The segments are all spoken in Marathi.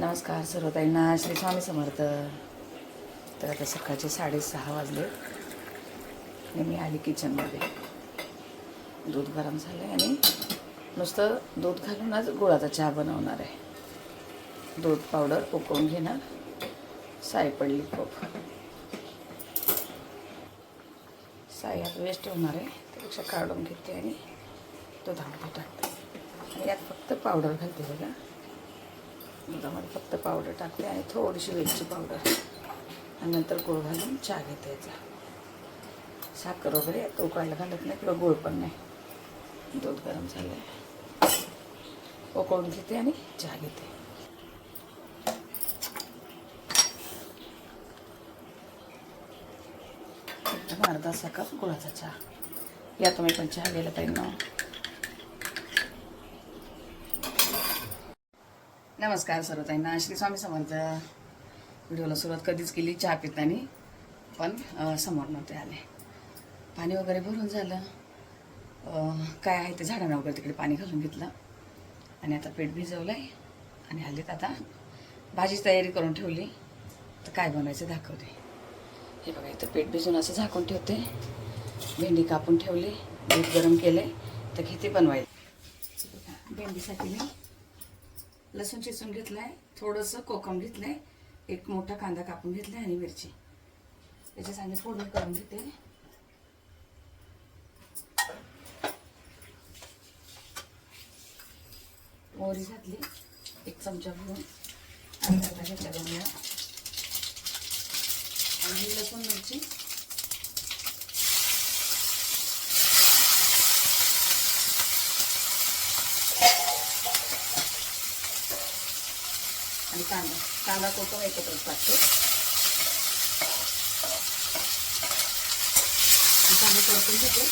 नमस्कार सर्वताईंना श्री स्वामी समर्थ. तर आता सकाळचे साडेसहा वाजले. आणि मी आली किचनमध्ये दूध गरम झालं आहे आणि नुसतं दूध घालूनच गुळाचा चहा बनवणार आहे. दूध पावडर उकळून घेणार. साय पडली खूप. साई आता वेस्ट होणार आहे त्यापेक्षा काढून घेते आणि दुधामध्ये टाकते. आणि यात फक्त पावडर घालते बघा. दुधामध्ये फक्त पावडर टाकते आणि थोडीशी वेलची पावडर आणि नंतर गुळ घालून चहा घेते याचा. साखर वगैरे तो उकळायला घालत नाही किंवा गुळ पण नाही. दूध गरम झालं आहे उकळून घेते आणि चहा घेते. अर्धा सा कप गुळाचा चहा. या तुम्ही पण चहा घ्यायला पाहिजे ना. नमस्कार सर्वताईंना श्री स्वामी समर्थ व्हिडिओला सुरुवात कधीच केली चहा पितानी पण समोर नव्हते आले. पाणी वगैरे भरून झालं. काय आहे ते झाडांना वगैरे तिकडे पाणी घालून घेतलं. आणि आता पेट भिजवलं आहे आणि आलेत आता. भाजीची तयारी करून ठेवली. तर काय बनवायचं दाखवते. हे बघा इथं पेट भिजून असं झाकून ठेवते. भेंडी कापून ठेवली. दूध गरम केले तर घेते बनवायला भेंडीसाठी मी लसूण चिचून घेतलाय थोडंसं कोकम घेतलंय एक मोठा कांदा कापून घेतलाय आणि मिरची. याची चांगली फोडणी करून घेते. मोहरी घातली एक चमचा भरून आणि आता घेतल्या आणि लसूण मिरची कांदा कांदा कोकम एकत्र टाकते. कांदा परतून घेते.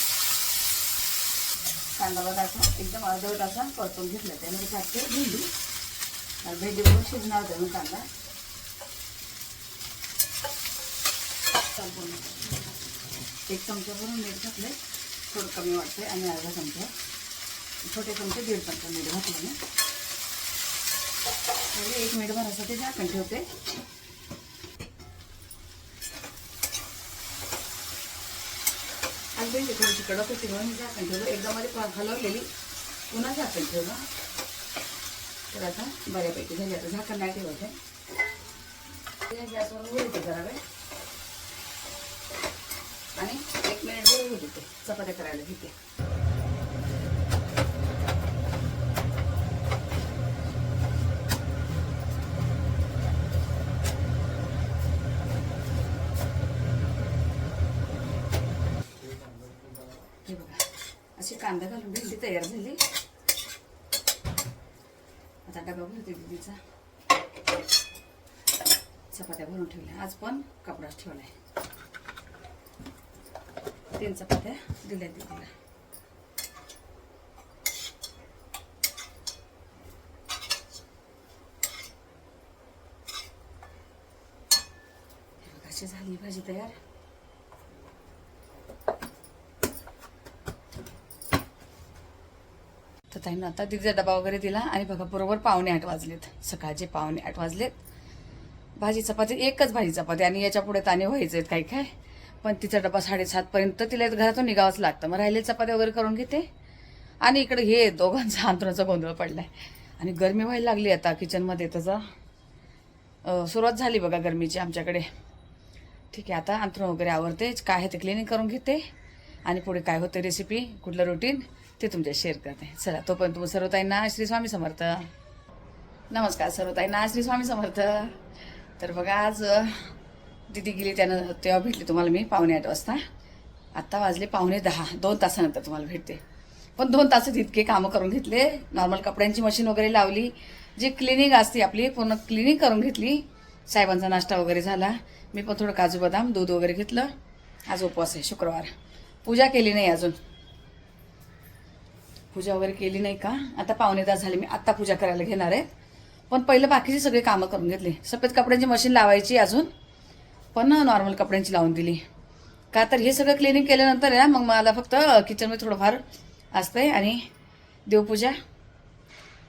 कांदा बघा असा एकदम अर्धवट असा परतून घेतला त्यामध्ये टाकते भेंडी. भेंडी पण शिजणार होते मग कांदा. एक चमचा भरून मीठ घातले थोडं कमी वाटते आणि अर्धा चमचा. छोटे चमचे दीड चमचा मीठ घातलं एक मिनिट भरासाठी झाकण ठेवते. आणि भेंडी थोडीशी कडक होती म्हणून मी झाकण ठेवलं एकदा मध्ये हलवलेली पुन्हा झाकण ठेवलं तर आता बऱ्यापैकी झाली. आता झाकण नाही ठेवत आहे. गॅसवर उघडते करावे आणि एक मिनिट वेळ होऊ देते चपात्या करायला घेते हे बघा अशी कांदा घालून भेंडी तयार झाली. आता डबा भरते दुधीचा चपात्या भरून ठेवल्या. आज पण कपडाच ठेवलाय. तीन चपात्या दिल्या दिदीला. झाली भाजी तयार. तर ताईनं आता तिचा डबा वगैरे दिला आणि बघा बरोबर पावणे आठ वाजलेत. सकाळचे पावणे आठ वाजलेत. भाजी चपाती एकच भाजी चपाती आणि याच्यापुढे ताणे व्हायचे काही काय. पण तिचा डबा साडेसातपर्यंत तिला घरातून निघावंच लागतं. मग राहिले चपाती वगैरे करून घेते. आणि इकडे हे दोघांचा अंतराचा गोंधळ पडलाय. आणि गरमी व्हायला लागली आता किचनमध्ये त्याचा सुरुवात झाली बघा गरमीची आमच्याकडे. ठीक आहे आता अंतरण वगैरे आवडतेच काय आहे ते क्लिनिंग करून घेते. आणि पुढे काय होते रेसिपी कुठलं रुटीन ते तुमच्या शेअर करते. चला तोपर्यंत तुम्ही सर्वताईंना श्री स्वामी समर्थ. नमस्कार सर्वताईंना श्री स्वामी समर्थ. तर बघा आज दिदी गेली त्यानं तेव्हा भेटली तुम्हाला मी पावणे आठ वाजता. आत्ता वाजले पावणे दहा. दोन तासानंतर तुम्हाला भेटते. पण दोन तासात इतके कामं करून घेतले. नॉर्मल कपड्यांची मशीन वगैरे लावली. जी क्लिनिंग असते आपली पूर्ण क्लिनिंग करून घेतली. साहेबांचा नाश्ता वगैरे झाला. मी पण थोडं काजू बदाम दूध वगैरे घेतलं. आज उपवास आहे शुक्रवार. पूजा केली नाही अजून. पूजा वगैरे केली नाही का? आता पावणे तास झाले मी आत्ता पूजा करायला घेणार आहे. पण पहिलं बाकीची सगळी कामं करून घेतली. सफेद कपड्यांची मशीन लावायची अजून पण नॉर्मल कपड्यांची लावून दिली. का तर हे सगळं क्लिनिंग केल्यानंतर आहे ना मग मला फक्त किचनमध्ये थोडंफार असतंय आणि देवपूजा.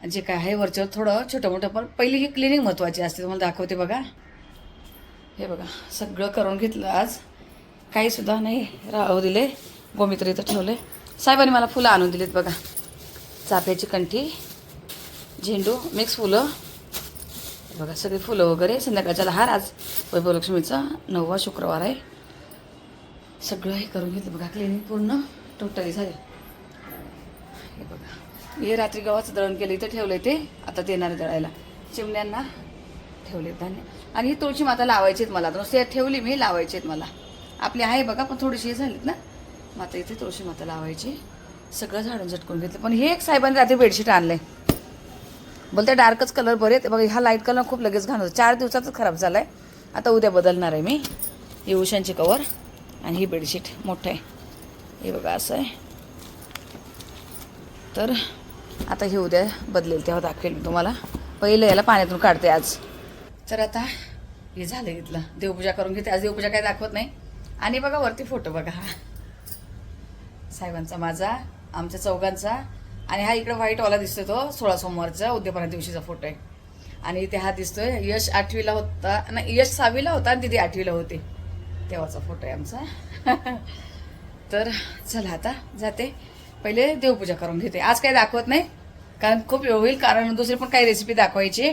जे काय आहे वरच्यावर थोडं छोटं मोठं पण पहिली ही क्लिनिंग महत्त्वाची असते तुम्हाला दाखवते बघा. हे बघा सगळं करून घेतलं आज. काहीसुद्धा नाही राहू दिले. गोमित्र इथं ठेवले. साहेबांनी मला फुलं आणून दिलीत बघा. चाफ्याची कंठी झेंडू मिक्स फुलं. हे बघा सगळी फुलं वगैरे संध्याकाळच्या हार आज वैभवलक्ष्मीचा नववा शुक्रवार आहे. सगळं हे करून घेतलं. बघा क्लिनिंग पूर्ण टोटली झाली. हे बघा. हे रात्री गव्हाचं दळण केलं इथं ठेवलं ते. आता देणार दळायला. चिमण्यांना ठेवले धान्य. आणि ही तुळशी माता लावायची आहेत मला. नुसते ठेवली मी लावायची आहेत मला. आपली आहे बघा पण थोडीशी हे झालीत ना. माता इथे तुळशी माता लावायची. सगळं झाडून झटकून घेतलं. पण हे एक साहेबांनी रात्री बेडशीट आणलंय. बोलते डार्कच कलर बरे आहेत. बघा हा लाइट कलर खूप लगेच घाण होतो. चार दिवसातच खराब झालाय. आता उद्या बदलणार आहे मी. ही उशांची कवर आणि ही बेडशीट मोठं आहे. हे बघा असं आहे. तर आता हे उद्या बदलेल तेव्हा दाखवेल मी तुम्हाला. पहिलं याला पाण्यातून काढते आज. तर आता हे झालं इथलं. देवपूजा करून घेते. आज देवपूजा काय दाखवत नाही. आणि बघा वरती फोटो बघा. हा साहेबांचा माझा आमच्या चौघांचा. आणि हा इकडे व्हाईटवाला दिसतोय तो सोळा सोमवारचा उद्यापना दिवशीचा फोटो आहे. आणि इथे हा दिसतोय यश आठवीला होता नाही यश सहावीला होता आणि दिदी आठवीला होते. तेव्हाचा फोटो आहे आमचा. तर चला आता जाते. पहिले देवपूजा करून घेते. आज काही दाखवत नाही कारण खूप वेळ होईल कारण दुसरी पण काही रेसिपी दाखवायची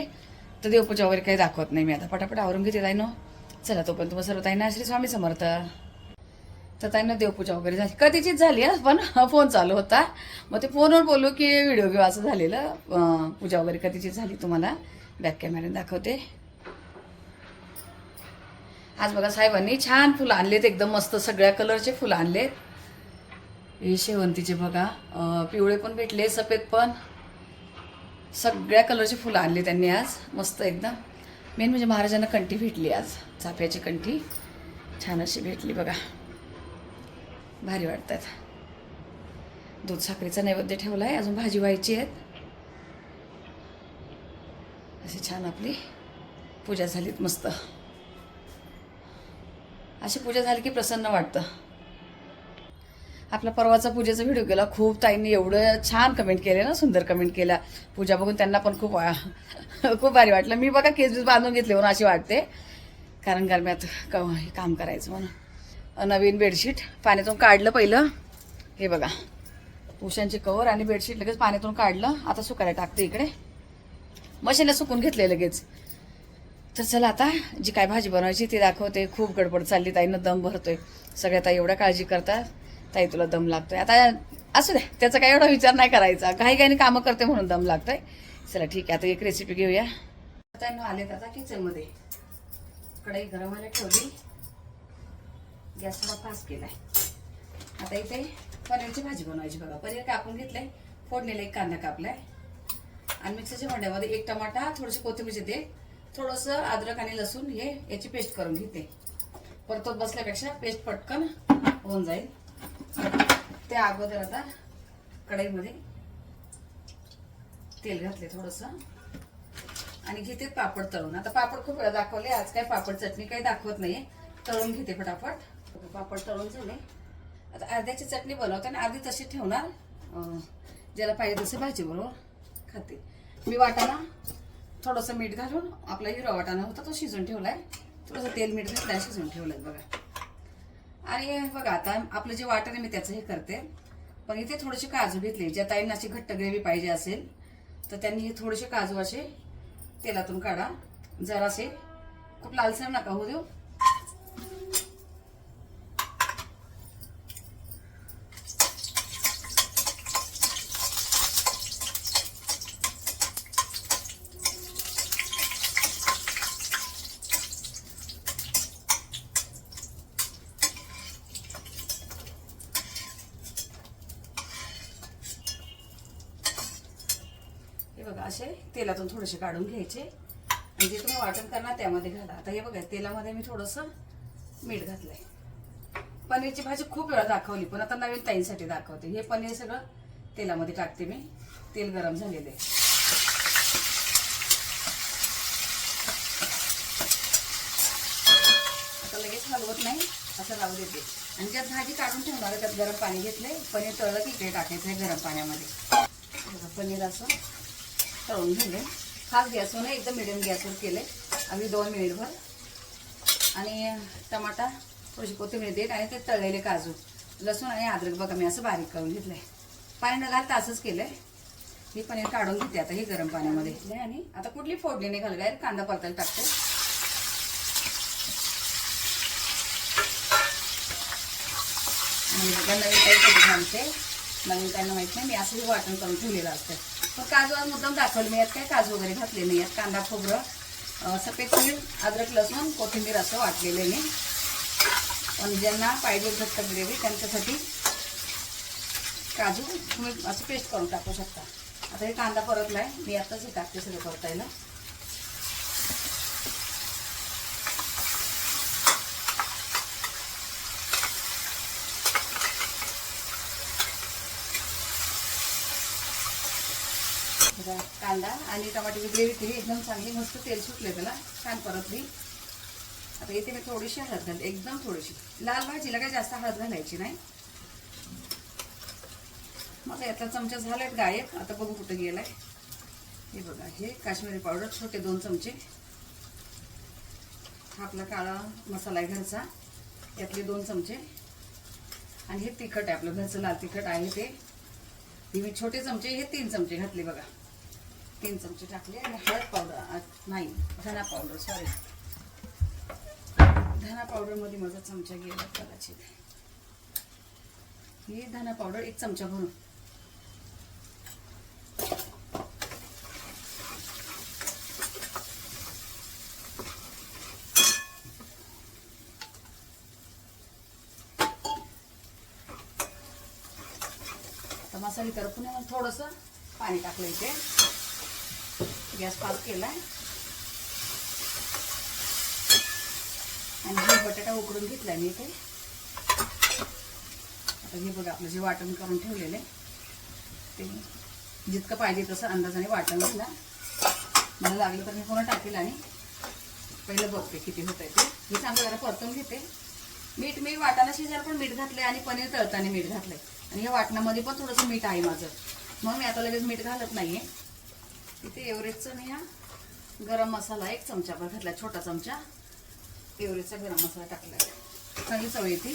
तर देवपूजा वगैरे काही दाखवत नाही मी आता. पटापट आवरून घेते ताई चला तोपर्यंत मग सर्व ताईना श्री स्वामी समर्थ. तर त्यांना देवपूजा वगैरे झाली. कधीचीच झाली पण फोन चालू होता. मग ते फोनवर बोलू की व्हिडिओ घेऊ असं झालेलं. पूजा वगैरे कधीचीच झाली तुम्हाला? बॅक कॅमेऱ्याने दाखवते. आज बघा साहेबांनी छान फुलं आणलेत एकदम मस्त सगळ्या कलरचे फुलं आणलेत. हे शेवंतीचे बघा. पिवळे पण भेटले सफेद पण. सगळ्या कलरचे फुलं आणले त्यांनी आज. मस्त एकदम. मेन म्हणजे महाराजांना कंठी भेटली आज. चाफ्याची कंठी. छान अशी भेटली बघा. भारी वाटतात. दूध साखरेचा नैवेद्य ठेवला आहे अजून भाजी व्हायची आहेत. अशी छान आपली पूजा झालीत मस्त. अशी पूजा झाली की प्रसन्न वाटतं. आपला परवाचा पूजेचा व्हिडिओ केला. खूप ताईंनी एवढं छान कमेंट केले ना सुंदर कमेंट केला. पूजा बघून त्यांना पण खूप खूप भारी वाटलं. मी बघा केस बीस बांधून घेतले म्हणून अशी वाटते. कारण गरम्यात क- हे काम करायचं म्हणून. नवीन बेडशीट पाण्यातून काढलं पहिलं. हे बघा. उशांची कवर आणि बेडशीट लगेच पाण्यातून काढलं. आता सुकायला टाकते इकडे. मशीनला सुकून घेतले लगेच. तर चला आता जी काय भाजी बनवायची ती दाखवते. खूप गडबड चालली. ताईनं दम भरतोय. सगळ्या ताई एवढ्या काळजी करतात. ताई तुला दम लागतोय. आता असू दे. त्याचा काही एवढा विचार नाही करायचा. काही काही कामं करते म्हणून दम लागतोय. चला ठीक आहे. आता एक रेसिपी घेऊया. आता आलेत आता किचनमध्ये कढई गरम व्हायला ठेवली. गॅस थोडा फास्ट केलाय. आता इथे पनीरची भाजी बनवायची बघा. पनीर कापून घेतलंय फोडणीला एक कांदा कापलाय. आणि मिक्सरच्या भांड्यामध्ये एक टमाटा थोडीशी कोथिंबीरचे येते थोडंसं अद्रक आणि लसूण हे याची पेस्ट करून घेते. परतत बसल्यापेक्षा पेस्ट पटकन होऊन जाईल. त्या अगोदर आता कढईमध्ये तेल घातले थोडस. आणि घेते पापड तळून. आता पापड खूप वेळा दाखवले आज काय पापड चटणी काही दाखवत नाहीये. तळून घेते फटाफट. पापड तळून झाले. आता अर्ध्याची चटणी बनवते आणि अर्धी तशी ठेवणार. ज्याला पाहिजे तसं भाजीबरोबर खाते. मी वाटाणा थोडंसं मीठ घालून आपला हिरवा वाटाणा होता तो शिजून आहे थोडंसं तेल मीठ घातलं शिजून आहे बघा. आणि बघा आता आपलं जे वाटण आहे मी त्याचं हे करते. पण इथे थोडेसे काजू घेतले. ज्या ताईंना अशी घट्ट ग्रेव्ही पाहिजे असेल तर त्यांनी हे थोडेसे काजू असे तेलातून काढा. जरासे. खूप लालसर नका होऊ देऊ हे बघा असे कसे काढून घ्यायचे? आणि जे तुम्ही वाटण करणार त्यामध्ये घाला. आता हे बघा तेलामध्ये मी थोडंसं मीठ घातलंय. पनीरची भाजी खूप वेळा दाखवली पण आता नवीन ताईंसाठी दाखवते. हे पनीर सगळं तेलामध्ये टाकते मी. तेल गरम झालेलं आहे. आता लगेच हलवत नाही असं लावू देते. आणि ज्यात भाजी काढून ठेवणार आहे त्यात गरम पाणी घेतलंय. पनीर तळलं की इकडे टाकायचं आहे गरम पाण्यामध्ये. पनीर असं तळून घेले खास गॅसवर नाही एकदम मिडियम गॅसवर केले अगदी दोन मिनिटभर. आणि टमाटा थोडीशी कोथिंबीर देत आणि ते तळलेले काजू लसूण आणि अद्रक बघा मी असं बारीक करून घेतलं आहे पाणी न घालता असंच आहे मी पनीर काढून घेते आता हे गरम पाण्यामध्ये. घेतलंय आणि आता कुठली फोडणी नाही घालत डायरेक्ट कांदा परतायला टाकते. आणि बघा नवीन काही कधी नवीन काही माहीत नाही मी असंही वाटण करून ठेवलेलं असतं. पण काजू आज मुद्दाम दाखवले मी यात काय? काजू वगैरे घातले नाही यात कांदा खोबरं सफेद तीळ अद्रक लसूण कोथिंबीर असं वाटलेलं आहे. मी पण ज्यांना पाहिजे घट्ट ग्रेव्ही त्यांच्यासाठी काजू तुम्ही असं पेस्ट करून टाकू शकता. आता हे कांदा परतला आहे मी आत्ताच हे टाकते सगळं परतायला बघा, कांदा आणि टमाट्याची ग्रेव्ही केली एकदम चांगली मस्त तेल सुटले त्याला. छान परतली आता इथे मी थोडीशी हळद घालते एकदम थोडीशी. लाल भाजीला काही जास्त हळद घालायची नाही. मग यातला चमचा झालाय गायब. आता बघू कुठं गेलाय. हे बघा हे काश्मीरी पावडर छोटे दोन चमचे. हा आपला काळा मसाला आहे घरचा. यातले दोन चमचे. आणि हे तिखट आहे आपलं घरचं लाल तिखट आहे ते. मी छोटे चमचे हे तीन चमचे घातले बघा. तीन चमचे टाकले आणि हळद पावडर नाही धना पावडर सॉरी धना पावडरमध्ये माझा चमचा गेला कदाचित. हे धना पावडर एक चमचा भरून. आता मसाले पुन्हा थोडंसं पाणी टाकलं इथे. गॅस पास केला. आणि हे बटाटा उकडून घेतलाय मी इथे. आता हे बघा आपलं जे वाटण करून ठेवलेलं आहे ते जितकं पाहिजे तसं अंदाजाने वाटण घाला मला लागलं तर मी पूर्ण टाकेल आणि पहिलं बघते किती होत आहे ते. मी चांगलं जरा परतून घेते. मीठ मी वाटाणा शिजायला पण मीठ घातलंय आणि पनीर तळताना मीठ घातलंय. आणि या वाटणामध्ये पण थोडंसं मीठ आहे माझं. मग मी आता लगेच मीठ घालत नाहीये. इथे एव्हरेजचं मी हा. गरम मसाला एक चमचाभर घातला छोटा चमचा. एव्हरेजचा गरम मसाला टाकला. चांगली चव येते.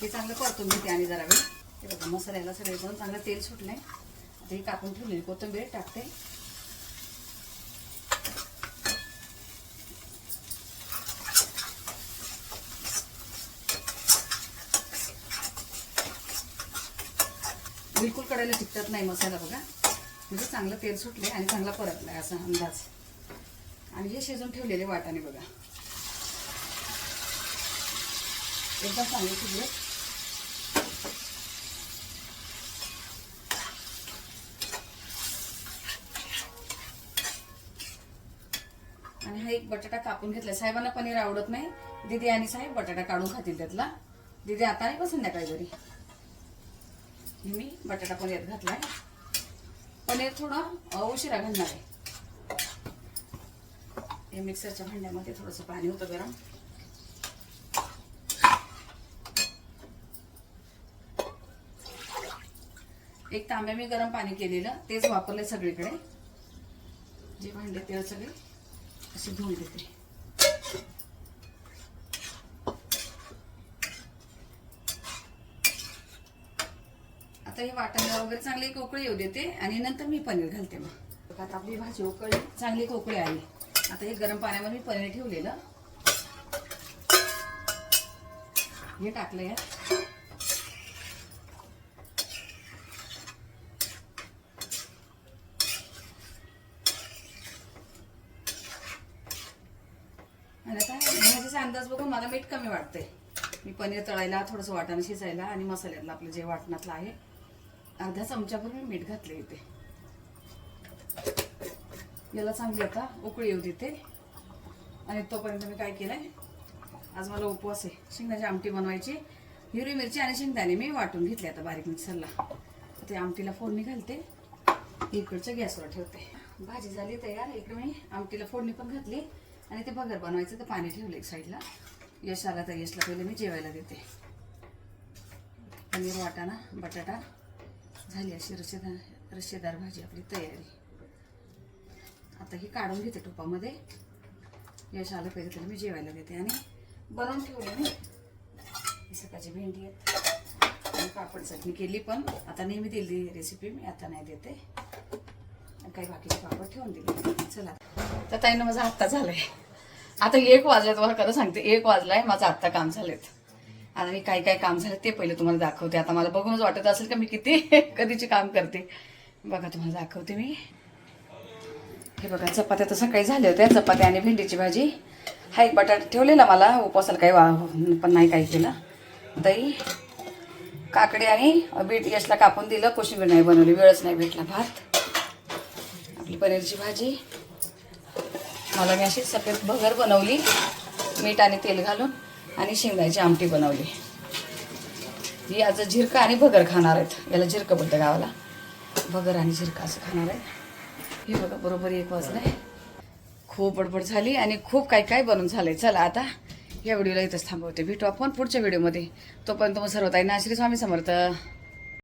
हे चांगलं परतून घेते आणि जरा वेळ. ते बघा मसाल्याला सगळे करून चांगलं तेल सुटलंय. आता ही कापून ठेवलेली कोथिंबीर टाकते. करायला कडायला चिकटत नाही मसाला बघा. म्हणजे चांगलं तेल सुटले आणि चांगला परतलाय असा अंदाज. आणि हे शिजून ठेवलेले वाटाणे बघा. एकदम चांगले शिजले आणि हा एक बटाटा कापून घेतलाय. साहेबांना पनीर आवडत नाही. दीदी आणि साहेब बटाटा काढून खातील त्यातला. दीदी आता नाही पण संध्याकाळी घरी? मी बटाटा पनीर घातलाय. पनीर थोडं उशिरा घालणार आहे. हे मिक्सरच्या भांड्यामध्ये थोडंसं पाणी होतं गरम. एक तांब्या मी गरम पाणी केलेलं तेच वापरले सगळीकडे. जे भांडे ते सगळे असे धुवून देते. हे वाटाणा वगैरे चांगली कोकळी येऊ देते. आणि नंतर मी पनीर घालते मग. आता आपली भाजी उकळी चांगली कोकळी आली. आता हे गरम पाण्यामध्ये मी पनीर ठेवलेलं. हे टाकलं यात. आणि आता भाजीचा अंदाज बघून मला मीठ कमी वाटतंय. मी पनीर तळायला थोडंसं वाटाणं शिजायला आणि मसाल्यातलं आपलं जे वाटणातलं आहे अर्धा चमचाभर मी मीठ घातले इथे याला चांगली आता उकळी येऊ देते. आणि तोपर्यंत मी काय केलंय? आज मला उपवास आहे. शेंगदाची आमटी बनवायची. हिरवी मिरची आणि शेंगदाणे मी वाटून घेतले आता बारीक मिक्सरला. ते आमटीला फोडणी घालते. इकडच्या गॅसवर ठेवते. भाजी झाली तयार. इकडे मी आमटीला फोडणी पण घातली. आणि ते बगर बनवायचं तर पाणी ठेवलं एक साईडला. यश आला तर यशला पहिले मी जेवायला देते. पनीर वाटाणा बटाटा. झाली अशी रशी रस्सेदार भाजी आपली तयारी. आता ही काढून घेते टोपामध्ये. यश आलं पाहिजे तरी मी जेवायला देते आणि बनवून ठेवले मी. सकाळची भेंडी आहेत. आणि पापड चटणी केली पण. आता नेहमी दिली रेसिपी मी आता नाही देते. काही बाकीचे पापड ठेवून दिले. चला. तर ताईनं माझा आत्ता झालाय. आता एक वाजले तुम्हाला खरं सांगते एक वाजलाय माझं आत्ता काम झालेत. आता मी काय काय काम झालं ते पहिले तुम्हाला दाखवते. आता मला बघूनच वाटत असेल का मी किती कधीचे काम करते. बघा तुम्हाला दाखवते मी. हे बघा चपात्या तर सकाळी झाल्या होत्या. चपात्या आणि भेंडीची भाजी. हा एक बटाटा ठेवलेला मला. उपवासाला काही वा पण नाही काही केलं. दही काकडे आणि बीट यशला कापून दिलं. कोशिंबीर नाही बनवली वेळच नाही भेटला भात. आपली पनीरची भाजी. मला मी अशी सफेद भगर बनवली. मीठ आणि तेल घालून. आणि शेंगाची आमटी बनवली. ही आज झिरका आणि भगर खाणार आहेत. याला झिरकं बोलतं गावाला. भगर आणि झिरका असं खाणार आहे हे बघा बरोबर एक वाजलाय खूप बडबड झाली आणि खूप काय काय बनून झालं आहे चला आता या व्हिडिओला इथंच थांबवते. भेटू आपण पुढच्या व्हिडिओमध्ये. तोपर्यंत मग सर्व ताईंना श्री स्वामी समर्थ.